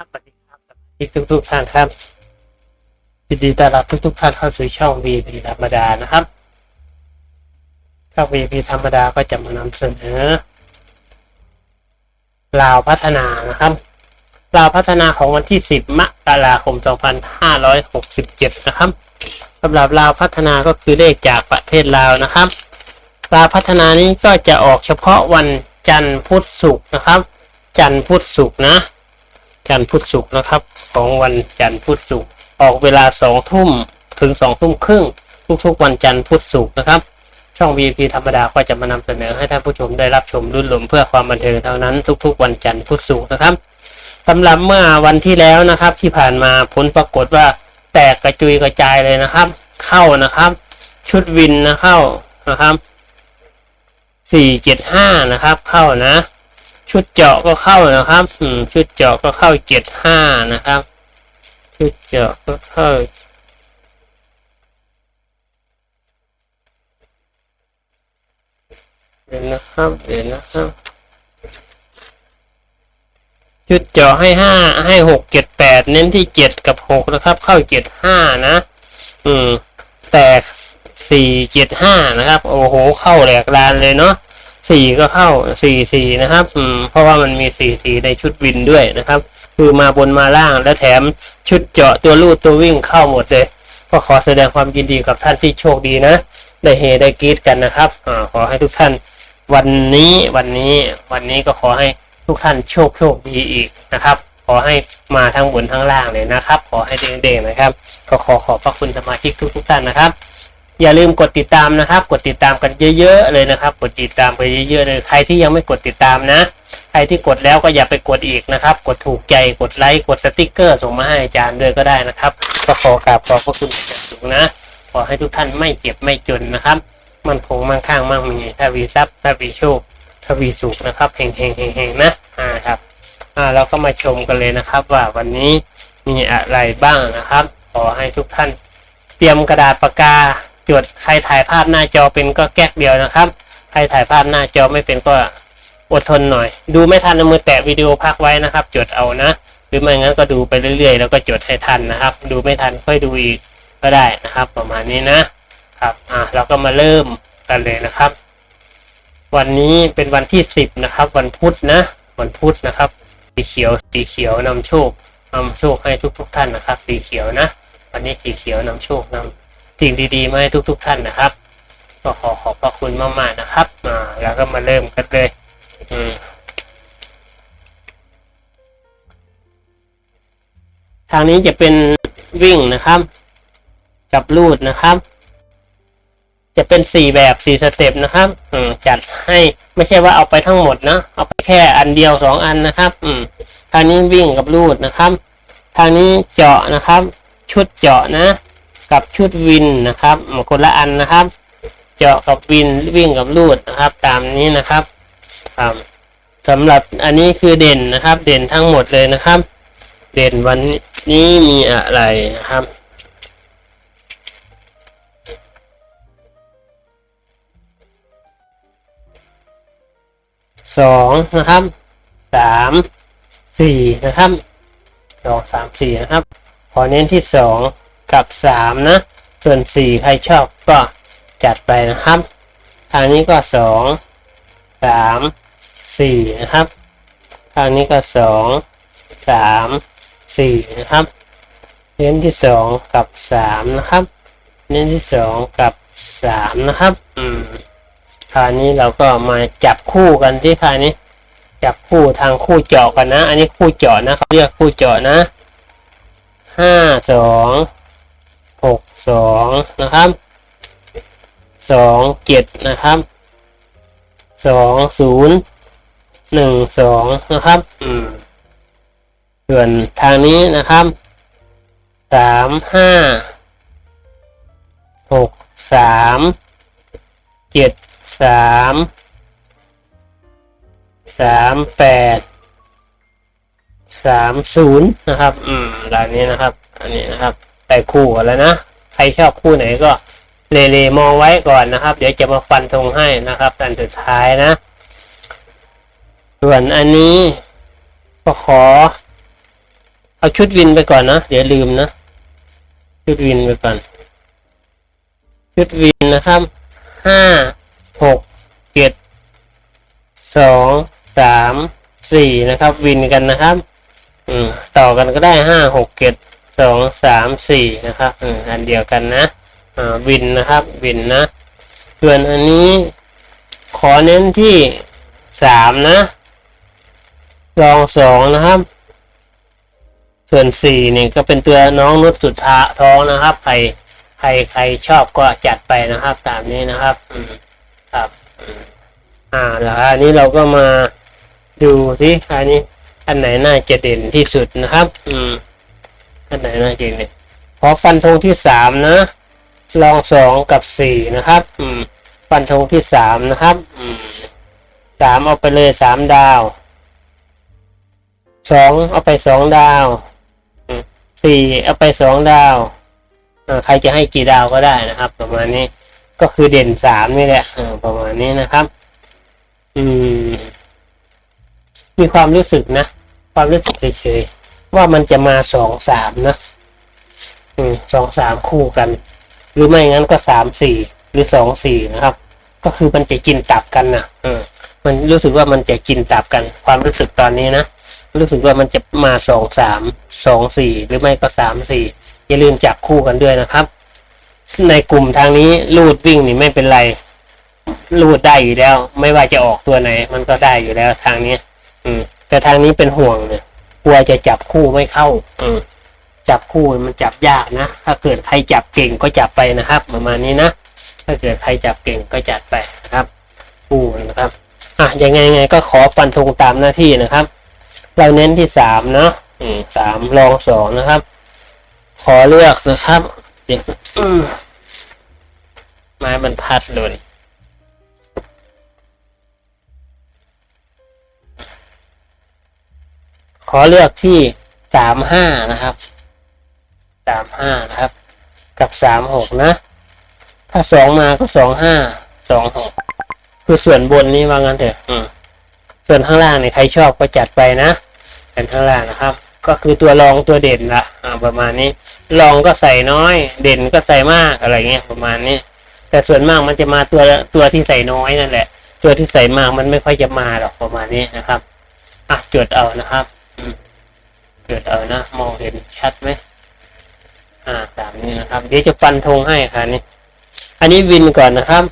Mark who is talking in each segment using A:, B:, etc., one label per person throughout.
A: ครับสวัสดีครับอีทุกทุกท่านครับยินดีต้อนรับทุกทุกท่านเข้าสู่ช่อง VP ธรรมดานะครับช่อง VP ธรรมดาก็จะมานำเสนอลาวพัฒนานะครับลาวพัฒนาของวันที่ 10 มกราคม 2567 นะครับสำหรับลาวพัฒนาก็คือเลขจากประเทศลาวนะครับลาวพัฒนานี้ก็จะออกเฉพาะวันจันทร์พุธศุกร์นะครับ จันทร์พุธศุกร์นะ จันทร์พุธศุกร์นะครับ ของวันจันทร์พุธศุกร์ออกเวลาสองทุ่มถึงสองทุ่มครึ่งทุกๆ วันจันทร์พุธศุกร์นะครับ ช่อง VP ธรรมดาก็จะมานำเสนอให้ท่านผู้ชมได้รับชมรุ่นหลมเพื่อความบันเทิงเท่านั้นทุก ๆ วันจันทร์พุธศุกร์นะครับสำหรับเมื่อวันที่แล้วนะครับที่ผ่านมาผลปรากฏว่าแตกกระจุยกระจายเลยนะครับ เข้านะครับ ชุดวินนะเข้านะครับสี่เจ็ดห้านะครับ เข้านะ ชุดเจาะก็เข้านะครับอืมชุดเจาะก็เข้าเจ็ดห้านะครับ ชุดเจาะก็เข้าเดี๋ยวนะครับเดี๋ยวนะครับชุดเจาะให้ห้าให้หกเจ็ดแปดเน้นที่เจ็ดกับหกนะครับ เข้าเจ็ดห้านะ อืม แตกสี่เจ็ดห้านะครับ โอ้โห เข้าแหลกลานเลยเนาะ สี่ก็เข้าสี่สี่นะครับอืมเพราะว่ามันมีสี่สี่ในชุดวินด้วยนะครับ คือมาบนมาล่างและแถมชุดเจาะตัวลูดตัววิ่งเข้าหมดเลย ก็ขอแสดงความยินดีกับท่านที่โชคดีนะ ได้เฮได้กรีดกันนะครับอขอให้ทุกท่านวันนี้วันนี้วันนี้ก็ขอให้ทุกท่านโชคโชคดีอีกนะครับ ขอให้มาทั้งบนทั้งล่างเลยนะครับ ขอให้เด้งๆนะครับ ก็ขอขอบพระคุณสมาชิกทุกๆท่านนะครับ อย่าลืมกดติดตามนะครับ กดติดตามกันเยอะ ๆ เลยนะครับ กดติดตามไปเยอะๆเลยใครที่ยังไม่กดติดตามนะ ใครที่กดแล้วก็อย่าไปกดอีกนะครับ กดถูกใจกดไลค์กดสติกเกอร์ส่งมาให้อาจารย์ด้วยก็ได้นะครับก็ขอกราบขอบพระคุณอย่างสูงนะขอให้ทุกท่านไม่เจ็บไม่จนนะครับมันคงมั่งคั่งมั่งมีทวีทรัพย์ทวีโชคทวีสุขนะครับเฮงเฮงเฮงเฮงนะอ่าครับอ่าเราก็มาชมกันเลยนะครับ ว่าวันนี้มีอะไรบ้างนะครับ ขอให้ทุกท่านเตรียมกระดาษปากกา จดใครถ่ายภาพหน้าจอเป็นก็แก๊กเดียวนะครับ ใครถ่ายภาพหน้าจอไม่เป็นก็อดทนหน่อย ดูไม่ทันมือแตะวิดีโอพักไว้นะครับ จดเอานะ หรือไม่งั้นก็ดูไปเรื่อยๆ แล้วก็จดให้ทันนะครับ ดูไม่ทันค่อยดูอีกก็ได้นะครับ ประมาณนี้นะครับอะเราก็มาเริ่มกันเลยนะครับ วันนี้เป็นวันที่สิบนะครับ วันพุธนะ วันพุธนะครับ สีเขียวสีเขียวนำโชคนำโชคให้ทุกๆท่านนะครับ สีเขียวนะ วันนี้สีเขียวนำโชคนำ สิ่งดีๆมาให้ทุก ๆ ท่านนะครับ ก็ขอขอบพระคุณมากๆนะครับอ่าแล้วก็มาเริ่มกันเลย อืมทางนี้จะเป็นวิ่งนะครับ กับลูดนะครับ จะเป็นสี่แบบสี่สเต็ปนะครับอืมจัดให้ไม่ใช่ว่าเอาไปทั้งหมดนะเอาไปแค่อันเดียวสองอันนะครับ อืมทางนี้วิ่งกับลูดนะครับ ทางนี้เจาะนะครับ ชุดเจาะนะ กับชุดวินนะครับคนละอันนะครับ เจาะกับวินวิ่งกับลูดนะครับ ตามนี้นะครับครับสำหรับอันนี้คือเด่นนะครับ เด่นทั้งหมดเลยนะครับ เด่นวันนี้มีอะไรนะครับสองนะครับสามสี่นะครับสองสามสี่นะครับ ขอเน้นที่สอง กับสามนะ ส่วนสี่ใครชอบก็จัดไปนะครับ ทางนี้ก็สองสามสี่นะครับ ทางนี้ก็สองสามสี่นะครับ เน้นที่สองกับสามนะครับ เน้นที่สองกับสามนะครับ อืมคราวนี้เราก็มาจับคู่กันที่คราวนี้ จับคู่ทางคู่เจาะกันนะ อันนี้คู่เจาะนะเขาเรียกคู่เจาะนะห้าสอง สองนะครับสองเจ็ดนะครับสองศูนย์หนึ่งสองนะครับอืมส่วนทางนี้นะครับสามห้าหกสามเจ็ดสามสามแปดสามศูนย์นะครับ อืมด้านนี้นะครับ อันนี้นะครับแต่คู่กันแล้วนะ ใครชอบคู่ไหนก็เลเลมองไว้ก่อนนะครับ เดี๋ยวจะมาฟันธงให้นะครับอันสุดท้ายนะ ส่วนอันนี้ก็ขอ เอาชุดวินไปก่อนนะ เดี๋ยวลืมนะ ชุดวินไปก่อน ชุดวินนะครับห้าหกเจ็ดสองสามสี่นะครับ วินกันนะครับ อืมต่อกันก็ได้ห้าหกเจ็ด สองสามสี่นะครับอ,อันเดียวกันนะวินนะครับวินนะส่วนอันนี้ขอเน้นที่สามนะรองสองนะครับ ส่วนสี่นี่ก็เป็นตัวน้องนุชสุดท้าท้องนะครับ ใครใครใครชอบก็จัดไปนะครับตามนี้นะครับครับอ่าแล้วอันนี้เราก็มาดูที่อันนี้อันไหนน่าจะเด่นที่สุดนะครับ อืม อันไหนน่าจะเด่นขอฟันธงที่สามนะลองสองกับสี่นะครับ อืม ฟันธงที่สามนะครับ อืมสามเอาไปเลยสามดาวสองเอาไปสองดาวอืมสี่เอาไปสองดาวอ่าใครจะให้กี่ดาวก็ได้นะครับ ประมาณนี้ก็คือเด่นสามนี่แหละอ่าประมาณนี้นะครับ อืม มีความรู้สึกนะ ความรู้สึกเฉยๆ ว่ามันจะมาสองสามนะอืมสองสามคู่กัน หรือไม่งั้นก็สามสี่หรือสองสี่นะครับ ก็คือมันจะกินตับกันนะเออ มันรู้สึกว่ามันจะกินตับกัน ความรู้สึกตอนนี้นะรู้สึกว่ามันจะมาสองสามสองสี่หรือไม่ก็สามสี่อย่าลืมจับคู่กันด้วยนะครับ ในกลุ่มทางนี้ลูดวิ่งนี่ไม่เป็นไรลูดได้อยู่แล้ว ไม่ว่าจะออกตัวไหน มันก็ได้อยู่แล้วทางนี้ อืม แต่ทางนี้เป็นห่วงเนี่ย ลัวจะจับคู่ไม่เข้าอืมจับคู่มันจับยากนะ ถ้าเกิดใครจับเก่งก็จับไปนะครับ ประมาณนี้นะ ถ้าเกิดใครจับเก่งก็จัดไปนะครับ คู่นะครับ อะยังไงไงก็ขอฟันธงตามหน้าที่นะครับ เราเน้นที่สามเนาะอืมสามรองสองนะครับ ขอเลือกนะครับเดี๋ยวอืมไม้บรรทัดหล่น ขอเลือกที่สามห้านะครับสามห้านะครับ กับสามหกนะ ถ้าสองมาก็สองห้าสองหกคือส่วนบนนี้ว่างั้นเถอะอืมส่วนข้างล่างเนี่ยใครชอบก็จัดไปนะเป็นข้างล่างนะครับ ก็คือตัวรองตัวเด่นละประมาณนี้รองก็ใส่น้อย เด่นก็ใส่มากอะไรเงี้ยประมาณนี้แต่ส่วนมากมันจะมาตัวตัวที่ใส่น้อยนั่นแหละ ตัวที่ใส่มากมันไม่ค่อยจะมาหรอกประมาณนี้นะครับอะจดเอานะครับ อืมจดเอานะมองเห็นชัดไหมอ่าตามนี้นะครับ เดี๋ยวจะฟันธงให้ค่ะนี่อันนี้วินก่อนนะครับ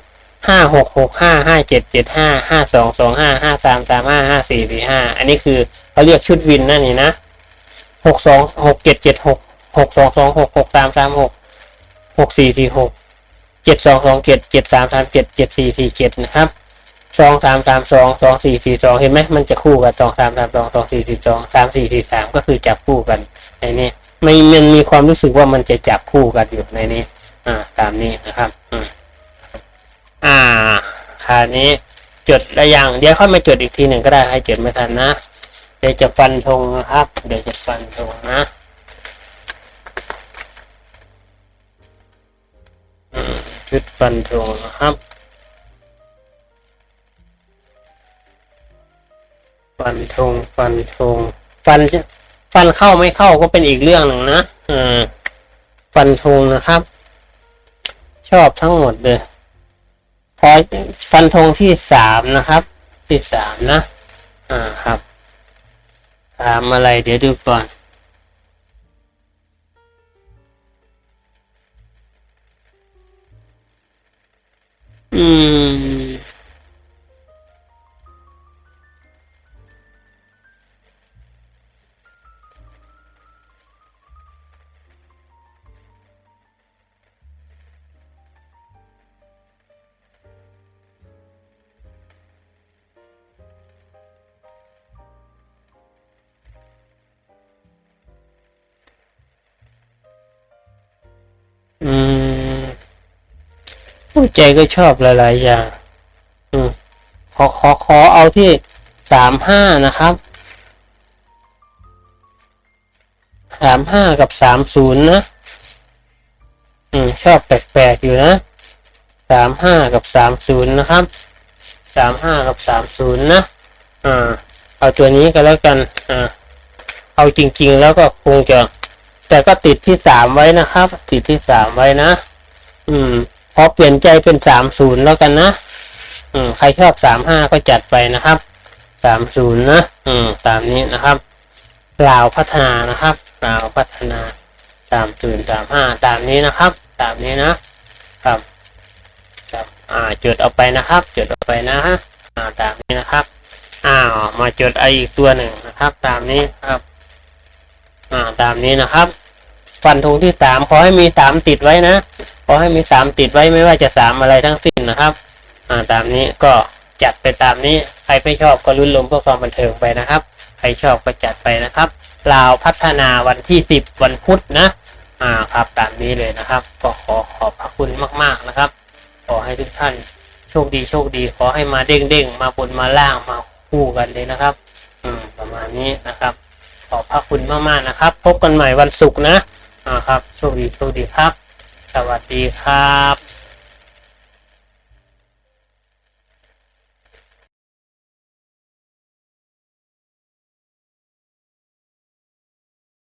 A: ห้าหกหกห้าห้าเจ็ดเจ็ดห้าห้าสองสองห้าห้าสามสามห้าห้าสี่สี่ห้าอันนี้คือเขาเรียกชุดวินนั่นนี่นะหกสองหกเจ็ดเจ็ดหกหกสองสองหกหกสามสามหกหกสี่สี่หกเจ็ดสองสองเจ็ดเจ็ดสามสามเจ็ดเจ็ดสี่สี่เจ็ดนะครับ สองสามสามสองสองสี่สี่สองเห็นไหมมันจะคู่กับสองสามสามสองสองสี่สี่สองสามสี่สี่สามก็คือจับคู่กันในนี้ไม่มันมีความรู้สึกว่ามันจะจับคู่กันอยู่ในนี้ อ่า ตามนี้นะครับอ่าคราวนี้จดระยังเดี๋ยวค่อยมาจดอีกทีหนึ่งก็ได้ให้จดไม่ทันนะเดี๋ยวจะฟันธงนะครับ เดี๋ยวจะฟันธงนะอืมชุดฟันธงนะครับ ฟันธงฟันธงฟันฟันเข้าไม่เข้าก็เป็นอีกเรื่องหนึ่งนะอ่าฟันธงนะครับ ชอบทั้งหมดเลยพอฟันธงที่สามนะครับ ที่สามนะ อ่าครับสามอะไร เดี๋ยวดูก่อนอืม อืมผู้ใจก็ชอบหลาย ๆ อย่าง อืมขอขอขอเอาที่สามห้านะครับสามห้ากับสามศูนย์นะ อืม ชอบแปลก ๆ อยู่นะสามห้ากับสามศูนย์นะครับสามห้ากับสามศูนย์นะ อ่า เอาตัวนี้ก็แล้วกัน อ่า เอาจริง ๆ แล้วก็คงจะ แต่ก็ติดที่สามไว้นะครับ ติดที่สามไว้นะ อืม พอเปลี่ยนใจเป็นสามศูนย์แล้วกันนะ อืม ใครชอบสามห้าก็จัดไปนะครับสามศูนย์นะ อืม ตามนี้นะครับลาวพัฒนานะครับลาวพัฒนาสามศูนย์สามห้าตามนี้นะครับ ตามนี้นะครับครับอ่าจดเอาไปนะครับ จดเอาไปนะฮะอ่าตามนี้นะครับ อ้าว มาจดไออีกตัวหนึ่งนะครับ ตามนี้ครับ อ่าตามนี้นะครับ ฟันธงที่สามขอให้มีสามติดไว้นะขอให้มีสามติดไว้ไม่ว่าจะสามอะไรทั้งสิ้นนะครับ อ่าตามนี้ก็จัดไปตามนี้ใครไม่ชอบก็ลุ้นลมเพื่อความบันเทิงไปนะครับ ใครชอบก็จัดไปนะครับลาวพัฒนาวันที่สิบวันพุธนะอ่าครับตามนี้เลยนะครับ ก็ขอขอบพระคุณมาก ๆนะครับ ขอให้ทุกท่านโชคดีโชคดี ขอให้มาเด้งเด้งมาบนมาล่างมาคู่กันเลยนะครับ อืมประมาณนี้นะครับ อบพระคุณมากๆนะครับ พบกันใหม่วันศุกร์นะอ่าครับโชคดีโชคดีครับ สวัสดีครับ